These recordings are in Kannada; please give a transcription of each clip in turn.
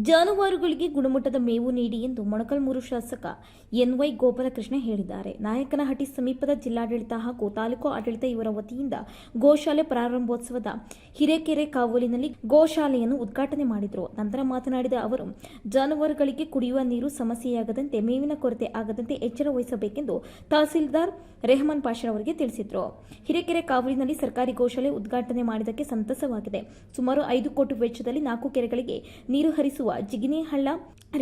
ಜಾನುವಾರುಗಳಿಗೆ ಗುಣಮಟ್ಟದ ಮೇವು ನೀಡಿ ಎಂದು ಮೊಣಕಲ್ಮೂರು ಶಾಸಕ ಎನ್ವೈ ಗೋಪಾಲಕೃಷ್ಣ ಹೇಳಿದ್ದಾರೆ. ನಾಯಕನಹಟ್ಟಿ ಸಮೀಪದ ಜಿಲ್ಲಾಡಳಿತ ಹಾಗೂ ತಾಲೂಕು ಆಡಳಿತ ಇವರ ವತಿಯಿಂದ ಗೋಶಾಲೆ ಪ್ರಾರಂಭೋತ್ಸವದ ಹಿರೇಕೆರೆ ಕಾವೂಲಿನಲ್ಲಿ ಗೋಶಾಲೆಯನ್ನು ಉದ್ಘಾಟನೆ ಮಾಡಿದರು. ನಂತರ ಮಾತನಾಡಿದ ಅವರು, ಜಾನುವಾರುಗಳಿಗೆ ಕುಡಿಯುವ ನೀರು ಸಮಸ್ಯೆಯಾಗದಂತೆ, ಮೇವಿನ ಕೊರತೆ ಆಗದಂತೆ ಎಚ್ಚರ ವಹಿಸಬೇಕೆಂದು ತಹಸೀಲ್ದಾರ್ ರೆಹಮಾನ್ ಪಾಷಾ ಅವರಿಗೆ ತಿಳಿಸಿದರು. ಹಿರೇಕೆರೆ ಕಾವಲಿನಲ್ಲಿ ಸರ್ಕಾರಿ ಗೋಶಾಲೆ ಉದ್ಘಾಟನೆ ಮಾಡಿದಕ್ಕೆ ಸಂತಸವಾಗಿದೆ. ಸುಮಾರು ಐದು ಕೋಟಿ ವೆಚ್ಚದಲ್ಲಿ ನಾಲ್ಕು ಕೆರೆಗಳಿಗೆ ನೀರು ಹರಿಸುವ ಜಿಗಿನಿಹಳ್ಳ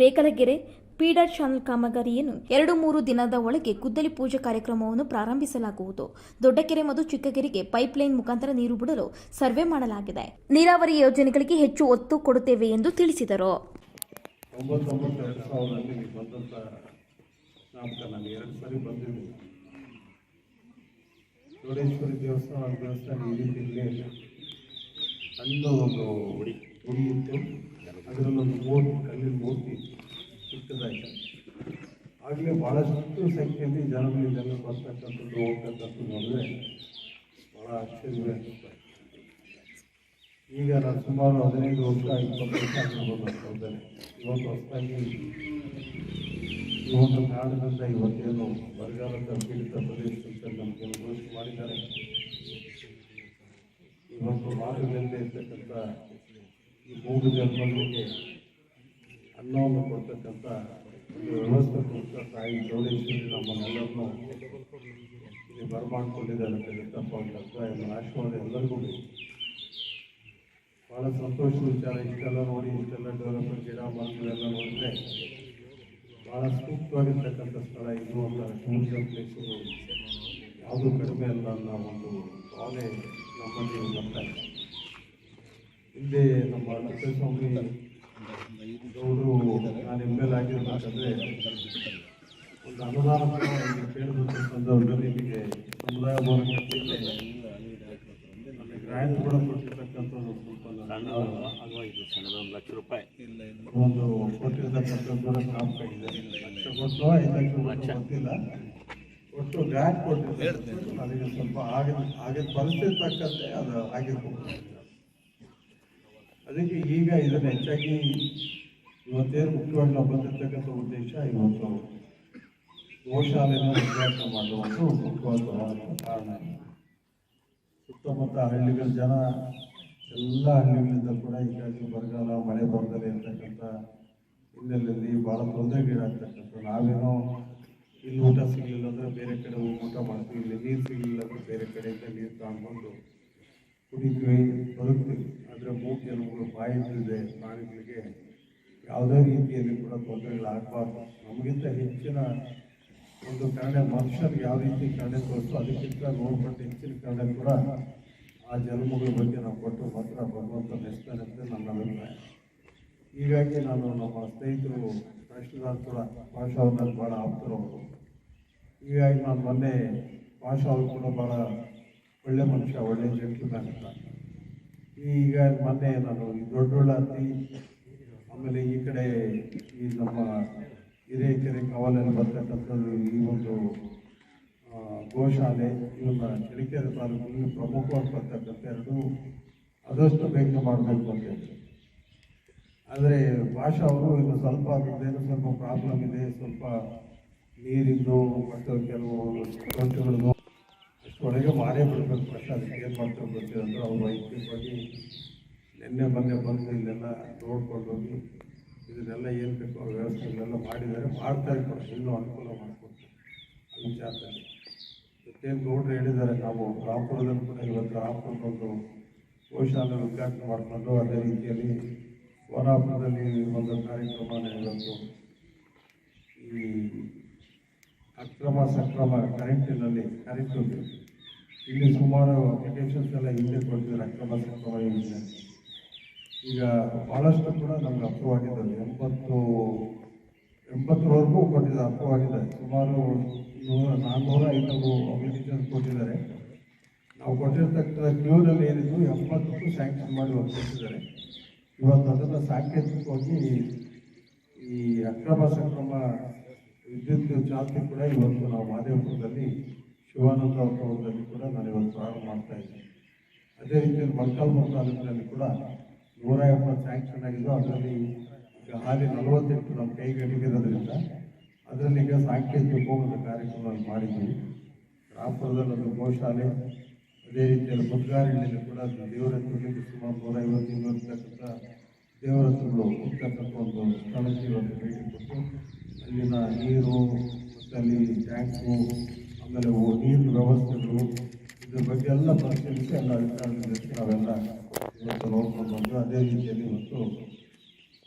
ರೇಖಲಗೆರೆ, ಪೀಡರ್ ಚಾನಲ್ ಕಾಮಗಾರಿಯನ್ನು ಎರಡು ಮೂರು ದಿನದ ಒಳಗೆ ಗುದ್ದಲಿ ಪೂಜೆ ಕಾರ್ಯಕ್ರಮವನ್ನು ಪ್ರಾರಂಭಿಸಲಾಗುವುದು. ದೊಡ್ಡಕೆರೆ ಮತ್ತು ಚಿಕ್ಕಕೆರೆಗೆ ಪೈಪ್ಲೈನ್ ಮುಖಾಂತರ ನೀರು ಬಿಡಲು ಸರ್ವೆ ಮಾಡಲಾಗಿದೆ. ನೀರಾವರಿ ಯೋಜನೆಗಳಿಗೆ ಹೆಚ್ಚು ಒತ್ತು ಕೊಡುತ್ತೇವೆ ಎಂದು ತಿಳಿಸಿದರು. ಅದರಲ್ಲೊಂದು ಮೂರ್ತಿ ಕಲ್ಲಿನ ಮೂರ್ತಿ ಚಿಕ್ಕದಾಯಿತು ಆಗಲೇ ಭಾಳಷ್ಟು ಸಂಖ್ಯೆಯಲ್ಲಿ ಜನಗಳು ಇದೆಲ್ಲ ಬರ್ತಕ್ಕಂಥದ್ದು, ಹೋಗ್ತಕ್ಕಂಥದ್ದು ನೋಡಿದ್ರೆ ಭಾಳ ಆಶ್ಚರ್ಯ. ಈಗ ನಾನು ಸುಮಾರು ಹದಿನೈದು ವರ್ಷ, ಇಪ್ಪತ್ತು ವರ್ಷ ಆಗಿರ್ಬೋದು ಇವತ್ತು ಹೊಸದಾಗಿ ಇವತ್ತು ಕಾರಣದಿಂದ ಇವತ್ತೇನು ಬರಗಾಲದ ಪೀಡಿತ ಪ್ರದೇಶ ಅಂತ ನಮಗೇನು ಘೋಷಣೆ ಮಾಡಿದ್ದಾರೆ. ಇವತ್ತು ಮಾರ್ಗದಲ್ಲೇ ಇರ್ತಕ್ಕಂಥ ಈ ಮೂರು ಜನ್ಮಗಳಿಗೆ ಅನ್ನವನ್ನು ಕೊಡ್ತಕ್ಕಂಥ ಒಂದು ವ್ಯವಸ್ಥೆ ಕೊಡ್ತ ತಾಯಿ ಚೌಡೇಶ್ವರಿ ನಮ್ಮನ್ನೆಲ್ಲರನ್ನು ಇಲ್ಲಿ ಬರಮಾಡಿಕೊಂಡಿದ್ದಾರೆ ಅಂತ ಗೊತ್ತಪ್ಪ ಅಂತ ಎಲ್ಲ ಆಶೀರ್ವಾದ ಎಲ್ಲರಿಗೂ ಭಾಳ ಸಂತೋಷದ ವಿಚಾರ. ಇಷ್ಟೆಲ್ಲ ನೋಡಿ, ಇಷ್ಟೆಲ್ಲ ಡೆವಲಪ್ಮೆಂಟ್ ಗಿಡ ಮರಗಳೆಲ್ಲ ನೋಡಿದ್ರೆ ಭಾಳ ಸೂಕ್ತವಾಗಿರ್ತಕ್ಕಂಥ ಸ್ಥಳ ಇದು ಅಂತ ಟೂರಿಸಂ ಪ್ಲೇಸು ಯಾವುದು ಕಡಿಮೆ ಅಲ್ಲ ಅನ್ನೋ ಒಂದು ಭಾವನೆ ನಮ್ಮಲ್ಲಿ ಬರ್ತಾ ಇದೆ ಹಿಂದೆ ನಮ್ಮ ನರಸಿಂಹಸ್ವಾಮಿ ಅವರು ನಾನು ಎಂ ಎಲ್ ಆಗಿರ್ಬೇಕಂದ್ರೆ ಒಂದು ಅನುದಾನ ಸಂದರ್ಭದಲ್ಲಿ ನಿಮಗೆ ಸಮುದಾಯ ಗ್ರ್ಯಾಂಟ್ ಕೂಡ ಕೊಟ್ಟಿರ್ತಕ್ಕಂಥ ಒಂದು ಲಕ್ಷ ರೂಪಾಯಿ. ಒಂದು ಕೊಟ್ಟಿರ್ತಕ್ಕಂಥದ್ದು ಇದೆ ಲಕ್ಷ ಕೊಟ್ಟು ಐದು ಲಕ್ಷ. ಕೊಟ್ಟು ಗೊತ್ತಿಲ್ಲ ಒಟ್ಟು ಗ್ರ್ಯಾಂಟ್ ಕೊಟ್ಟಿರ್ತಕ್ಕಂಥದ್ದು. ನನಗೆ ಸ್ವಲ್ಪ ಆಗಿದ ಆಗಿದ ಪರಿಸ್ಥಿತಿ ತಕ್ಕಂತೆ ಅದು ಆಗಿರ್ಬೋದು. ಅದಕ್ಕೆ ಈಗ ಇದನ್ನು ಹೆಚ್ಚಾಗಿ ಇವತ್ತೇನು ಮುಖ್ಯವಾಗಿ ನಾವು ಬಂದಿರ್ತಕ್ಕಂಥ ಉದ್ದೇಶ ಇವತ್ತು ಗೋಶಾಲೆಯನ್ನು ಉದ್ಘಾಟನೆ ಮಾಡುವಂಥ ಮುಖ್ಯವಾದ ಕಾರಣ ಸುತ್ತಮುತ್ತ ಹಳ್ಳಿಗಳ ಜನ ಎಲ್ಲ ಹಳ್ಳಿಗಳಿಂದ ಕೂಡ ಈಗಾಗಲೇ ಬರಗಾಲ, ಮಳೆ ಬರದಲ್ಲಿ ಇರ್ತಕ್ಕಂಥ ಹಿನ್ನೆಲೆಯಲ್ಲಿ ಭಾಳ ತೊಂದರೆಗೀಡಾಗ್ತಕ್ಕಂಥ ನಾವೇನೋ ಇಲ್ಲಿ ಊಟ ಸಿಗಲಿಲ್ಲ ಅಂದರೆ ಬೇರೆ ಕಡೆ ಹೋಗಿ ಊಟ ಮಾಡ್ತೀವಿ, ಇಲ್ಲಿ ನೀರು ಸಿಗಲಿಲ್ಲ ಅಂದರೆ ಬೇರೆ ಕಡೆಯಿಂದ ನೀರು ತಗೊಂಡ್ಬಂದು ಕುಡಿತೀವಿ ಬದುಕ್ತೀವಿ ಆದರೆ ಮೂಗು ಜನಗಳು ಬಾಯಿದೆ ಪ್ರಾಣಿಗಳಿಗೆ ಯಾವುದೇ ರೀತಿಯಲ್ಲಿ ಕೂಡ ತೊಂದರೆಗಳಾಗಬಾರ್ದು ನಮಗಿಂತ ಹೆಚ್ಚಿನ ಒಂದು ಕಾರಣ ಮನುಷ್ಯರು ಯಾವ ರೀತಿ ಕಾರಣ ತೋರಿಸು ಅದಕ್ಕಿಂತ ನೋಡ್ಬಿಟ್ಟು ಹೆಚ್ಚಿನ ಕಾರಣ ಕೂಡ ಆ ಜನ್ಮಗಳ ಬಗ್ಗೆ ನಾವು ಕೊಟ್ಟು ಮಾತ್ರ ಬರುವಂಥ ನೆಸ್ತಾನೆ ಅಂತ ನನ್ನ ಅಭಿಪ್ರಾಯ. ಹೀಗಾಗಿ ನಾನು ನಮ್ಮ ಸ್ನೇಹಿತರು ತಹಶೀಲ್ದಾರ್ ಕೂಡ ಭಾಷಾ ಭಾಳ ಆಪ್ತರು ಅವರು. ಹೀಗಾಗಿ ನಾನು ಮೊನ್ನೆ ಭಾಷಾ ಕೂಡ ಭಾಳ ಒಳ್ಳೆ ಮನುಷ್ಯ, ಒಳ್ಳೆ ಜಂಟ್ಲ್ಮ್ಯಾನ್ ಅಂತ ಈಗ ಮೊನ್ನೆ ನಾನು ಈ ದೊಡ್ಡೊಳ್ಳಾತಿ ಆಮೇಲೆ ಈ ಕಡೆ ಈ ನಮ್ಮ ಹಿರೇಕೆರೆ ಕಾವಲಲ್ಲಿ ಬರ್ತಕ್ಕಂಥದ್ದು ಈ ಒಂದು ಗೋಶಾಲೆ ಇವನ್ನ ಚಳಿಕೆರೆ ತಾಲೂಕಿನಲ್ಲಿ ಪ್ರಮುಖವಾಗಿ ಬರ್ತಕ್ಕಂಥ ಎರಡು, ಆದಷ್ಟು ಬೇಗ ಮಾಡಬೇಕು ಅಂತ ಆದರೆ ಭಾಷಾ ಅವರು ಇನ್ನು ಸ್ವಲ್ಪ ಅದೇನು ಸ್ವಲ್ಪ ಪ್ರಾಬ್ಲಮ್ ಇದೆ, ಸ್ವಲ್ಪ ನೀರಿಂದು ಮತ್ತು ಕೆಲವು ತೊಂದರೆಗಳು ಅಷ್ಟೊಳಗೆ ಮಾರೇ ಬಿಡಬೇಕು ಪ್ರಶಾಂತ್ ಏನು ಮಾಡ್ತಾರೆ ಬರ್ತೀವಿ ಅಂದ್ರೆ ಅವ್ರು ಹೋಗಿ ನಿನ್ನೆ, ಮೊನ್ನೆ ಬಂದು ಇಲ್ಲೆಲ್ಲ ನೋಡ್ಕೊಂಡು ಹೋಗಿ ಇದನ್ನೆಲ್ಲ ಏನು ಬೇಕು ಅವ್ರ ವ್ಯವಸ್ಥೆಗಳೆಲ್ಲ ಮಾಡಿದ್ದಾರೆ, ಮಾಡ್ತಾ ಇರ್ಬೋದು ಇನ್ನೂ ಅನುಕೂಲ ಮಾಡಿಕೊಡ್ತಾರೆ ಆ ವಿಚಾರದಲ್ಲಿ. ಗೌಡ್ರು ಹೇಳಿದ್ದಾರೆ, ನಾವು ರಾಮಪುರದಲ್ಲಿ ಕೂಡ ಇವತ್ತು ರಾಮಪುರದೊಂದು ಗೋಶಾಲೆ ಉದ್ಘಾಟನೆ ಮಾಡಿಕೊಂಡು ಅದೇ ರೀತಿಯಲ್ಲಿ ವರಾಪುರದಲ್ಲಿ ಒಂದು ಕಾರ್ಯಕ್ರಮ ಇವತ್ತು ಈ ಅಕ್ರಮ, ಸಕ್ರಮ ಕರೆಂಟಿನಲ್ಲಿ ಕರೆಂಟ್ ಇಲ್ಲಿ ಸುಮಾರು ಅಪ್ಲಿಕೇಶನ್ಸ್ ಎಲ್ಲ ಹಿಂದೆ ಕೊಡ್ತಿದ್ದಾರೆ ಅಕ್ರಮ ಸಕ್ರಮ ಹಿಂದೆ ಈಗ ಭಾಳಷ್ಟು ಕೂಡ ನಮ್ಗೆ ಅರ್ಥವಾಗಿದ್ದಾವೆ ಎಂಬತ್ತು, ಎಂಬತ್ತರವರೆಗೂ ಕೊಟ್ಟಿದ್ದಾರೆ ಆಗಿದೆ. ಸುಮಾರು ನೂರ ನಾನ್ನೂರ ಐನೂರು ಅಪ್ಲಿಕೇಶನ್ ಕೊಟ್ಟಿದ್ದಾರೆ. ನಾವು ಕೊಟ್ಟಿರ್ತಕ್ಕಂಥ ಕ್ಯೂನಲ್ಲಿ ಏನಿದ್ರು ಎಂಬತ್ತು ಸ್ಯಾಂಕ್ಷನ್ ಮಾಡಿ ಕೊಟ್ಟಿದ್ದಾರೆ. ಇವತ್ತು ಅದನ್ನು ಸಾಂಕೇತಿಕವಾಗಿ ಈ ಅಕ್ರಮ ಸಕ್ರಮ ವಿದ್ಯುತ್ ಜಾತಿ ಕೂಡ ಇವತ್ತು ನಾವು ಮಾದೇವಪುರದಲ್ಲಿ ಶಿವಾನಂದ ಭವನದಲ್ಲಿ ಕೂಡ ನಾನು ಇವತ್ತು ಪ್ರಾರಂಭ ಮಾಡ್ತಾ ಇದ್ದೀನಿ. ಅದೇ ರೀತಿಯಲ್ಲಿ ಮೊಳಕಾಲ್ಮೂರು ತಾಲೂಕಿನಲ್ಲಿ ಕೂಡ ನೂರ ಎಪ್ಪತ್ತು ಸ್ಯಾಂಕ್ಷನ್ ಆಗಿದ್ದು, ಅದರಲ್ಲಿ ಈಗ ಹಾಲಿ ನಲವತ್ತೆಂಟು ನಮ್ಮ ಕೈಗಡಿಗಿರೋದ್ರಿಂದ ಅದರಲ್ಲಿ ಈಗ ಸಾಂಕೇತಿಕ ಹೋಗೋದ ಕಾರ್ಯಕ್ರಮವನ್ನು ಮಾಡಿದ್ದೀವಿ. ರಾಮಪುರದಲ್ಲಿ ಒಂದು ಗೋಶಾಲೆ ಅದೇ ರೀತಿಯಲ್ಲಿ ಮುದ್ಗಾರಿನಲ್ಲಿ ಕೂಡ ದೇವರ ತುಳಿಗೆ ಸುಮಾರು ನೂರೈವತ್ತು ಇನ್ನೂರತಕ್ಕಂಥ ದೇವರ ತುಳು ಹೋಗ್ತಕ್ಕಂಥ ಒಂದು ಸ್ಥಳಕ್ಕೆ ಒಂದು ಭೇಟಿ ಕೊಟ್ಟು, ಅಲ್ಲಿನ ನೀರು ಮತ್ತು ಅಲ್ಲಿ ಟ್ಯಾಂಕು ಆಮೇಲೆ ನೀರಿನ ವ್ಯವಸ್ಥೆಗಳು, ಇದ್ರ ಬಗ್ಗೆ ಎಲ್ಲ ಪರಿಶೀಲಿಸಿ ಎಲ್ಲ ಅಧಿಕಾರಿಗಳಿಗೆ ನಾವೆಲ್ಲ ಇವತ್ತು ನೋಡ್ಕೊಂಡು ಬಂದು ಅದೇ ರೀತಿಯಲ್ಲಿ ಇವತ್ತು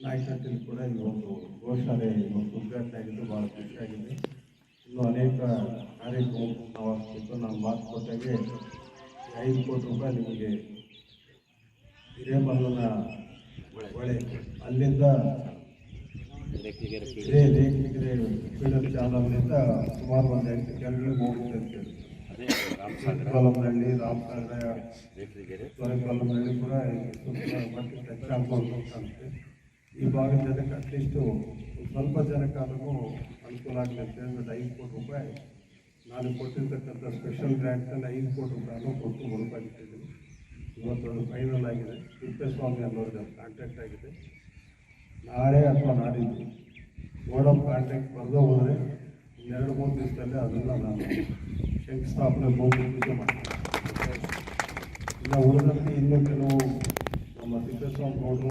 ನಾಯಕಟ್ಟಲ್ಲಿ ಕೂಡ ಈ ಒಂದು ಗೋಶಾಲೆ ಇವತ್ತು ಉದ್ಘಾಟನೆ ಆಗಿದ್ದು ಭಾಳ ಖುಷಿಯಾಗಿದೆ. ಇನ್ನು ಅನೇಕ ಕಾರ್ಯಕ್ರಮಗಳು ನಾವು ಆಗ್ತಿತ್ತು ನಾನು ಮಾತು ಕೊಟ್ಟಾಗೆ ಐದು ಕೋಟಿ ರೂಪಾಯಿ ನಿಮಗೆ ಹಿರೇಮಲ್ಲನ ಒಳ್ಳೆ ಅಲ್ಲಿಂದ ರೇಖೆಗೆರೆ ಇದೇ ರೇಖಿಗೆ ಫೀಡರ್ ಚಾನಲ್ನಿಂದ ಸುಮಾರು ಒಂದು ಎಂಟು ಕೆರೆಗಳಿಗೆ ಹೋಗುತ್ತೆ ಅಂತ ಹೇಳಿ ಅದೇ ರಾಮಸಾಗರ ಕೊಲಂನಹಳ್ಳಿ ರಾಮಸಾಗರ ರೇಖೆಗೆರೆ ಕೊಲಂನಹಳ್ಳಿ ಕೂಡ ಮತ್ತೆ ಟಚ್ ಆಗ್ಬೋದು ಅಂತ ಕಾಣುತ್ತೆ ಈ ಭಾಗದ ಜನಕ್ಕೆ ಅಟ್ಲೀಸ್ಟು ಸ್ವಲ್ಪ ಜನಕ್ಕಾದ್ರೂ ಅನುಕೂಲ ಆಗಲಿ ಅಂತ ಹೇಳ್ಬಿಟ್ಟು ಐದು ಕೋಟಿ ರೂಪಾಯಿ ನಾನು ಕೊಟ್ಟಿರ್ತಕ್ಕಂಥ ಸ್ಪೆಷಲ್ ಗ್ರ್ಯಾಂಟ್ನಲ್ಲಿ ಐದು ಕೋಟಿ ರೂಪಾಯಿನೂ ಕೊಟ್ಟು ಮುಡುಪಾಗಿಟ್ಟಿದ್ದೀನಿ ಇವತ್ತು ಅದು ಫೈನಲ್ ಆಗಿದೆ ತಿಪ್ಪೇಸ್ವಾಮಿ ಅನ್ನೋರಿಗೆ ಕಾಂಟ್ಯಾಕ್ಟ್ ಆಗಿದೆ ನಾಳೆ ಅಥವಾ ನಾಡಿದ್ದು ಬೋರ್ಡ್ ಆಫ್ ಕಾಂಟ್ರಾಕ್ಟ್ ಬರೆದು ಹೋದರೆ ಇನ್ನೆರಡು ಮೂರು ದಿವಸದಲ್ಲಿ ಅದನ್ನು ನಾನು ಶಂಕುಸ್ಥಾಪನೆ ಭೂಮಿ ಪೂಜೆ ಮಾಡ್ತೀನಿ. ಇನ್ನು ಉಳಿದಂತೆ ಇನ್ನೂ ಕೆಲವು ನಮ್ಮ ತಿಪ್ಪೇಸ್ವಾಮಿ ಗೌಡರು